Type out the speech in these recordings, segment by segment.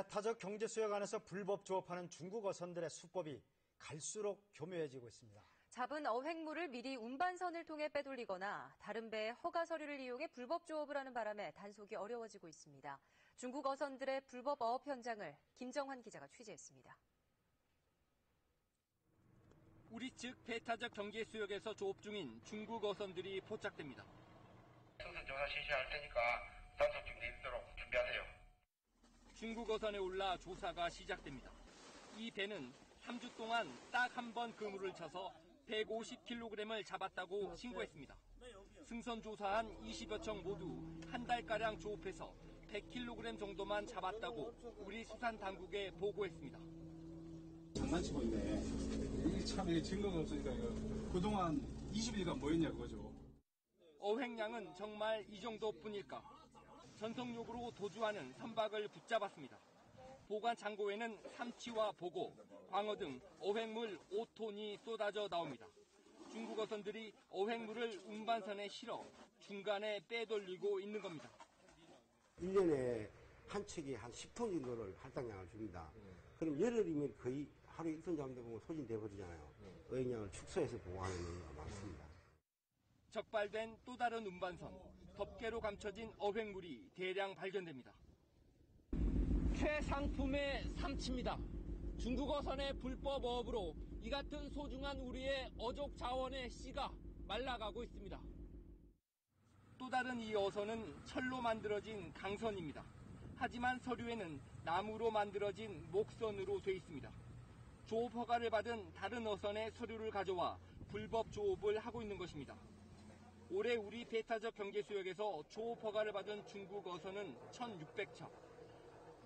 배타적 경제 수역 안에서 불법 조업하는 중국 어선들의 수법이 갈수록 교묘해지고 있습니다. 잡은 어획물을 미리 운반선을 통해 빼돌리거나 다른 배의 허가 서류를 이용해 불법 조업을 하는 바람에 단속이 어려워지고 있습니다. 중국 어선들의 불법 어업 현장을 김정환 기자가 취재했습니다. 우리 측 배타적 경제 수역에서 조업 중인 중국 어선들이 포착됩니다. 승선 조사 실시할 테니까 단속 있도록 준비하세요. 중국 어선에 올라 조사가 시작됩니다. 이 배는 3주 동안 딱 한 번 그물을 쳐서 150kg을 잡았다고 신고했습니다. 승선 조사한 20여 척 모두 한 달가량 조업해서 100kg 정도만 잡았다고 우리 수산 당국에 보고했습니다. 장난치고 있네. 이게 참 이게 증거가 없으니까 이거 그동안 20일간 뭐 했냐 그거죠. 어획량은 정말 이 정도뿐일까? 전속력으로 도주하는 선박을 붙잡았습니다. 보관 창고에는 삼치와 보고, 광어 등 어획물 5톤이 쏟아져 나옵니다. 중국 어선들이 어획물을 운반선에 실어 중간에 빼돌리고 있는 겁니다. 1년에 한 척이 한 10톤 정도를 할당량을 줍니다. 그럼 열흘이면 거의 하루에 1톤 잡는다 보면 소진돼 버리잖아요. 어획량을 축소해서 보관하는 경우가 많습니다. 적발된 또 다른 운반선, 덮개로 감춰진 어획물이 대량 발견됩니다. 최상품의 삼치입니다. 중국 어선의 불법 어업으로 이 같은 소중한 우리의 어족 자원의 씨가 말라가고 있습니다. 또 다른 이 어선은 철로 만들어진 강선입니다. 하지만 서류에는 나무로 만들어진 목선으로 돼 있습니다. 조업 허가를 받은 다른 어선의 서류를 가져와 불법 조업을 하고 있는 것입니다. 올해 우리 배타적 경제 수역에서 조업 허가를 받은 중국 어선은 1,600척.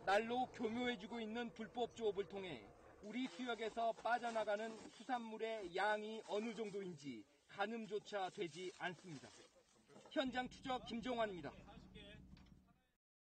날로 교묘해지고 있는 불법 조업을 통해 우리 수역에서 빠져나가는 수산물의 양이 어느 정도인지 가늠조차 되지 않습니다. 현장 추적 김종환입니다.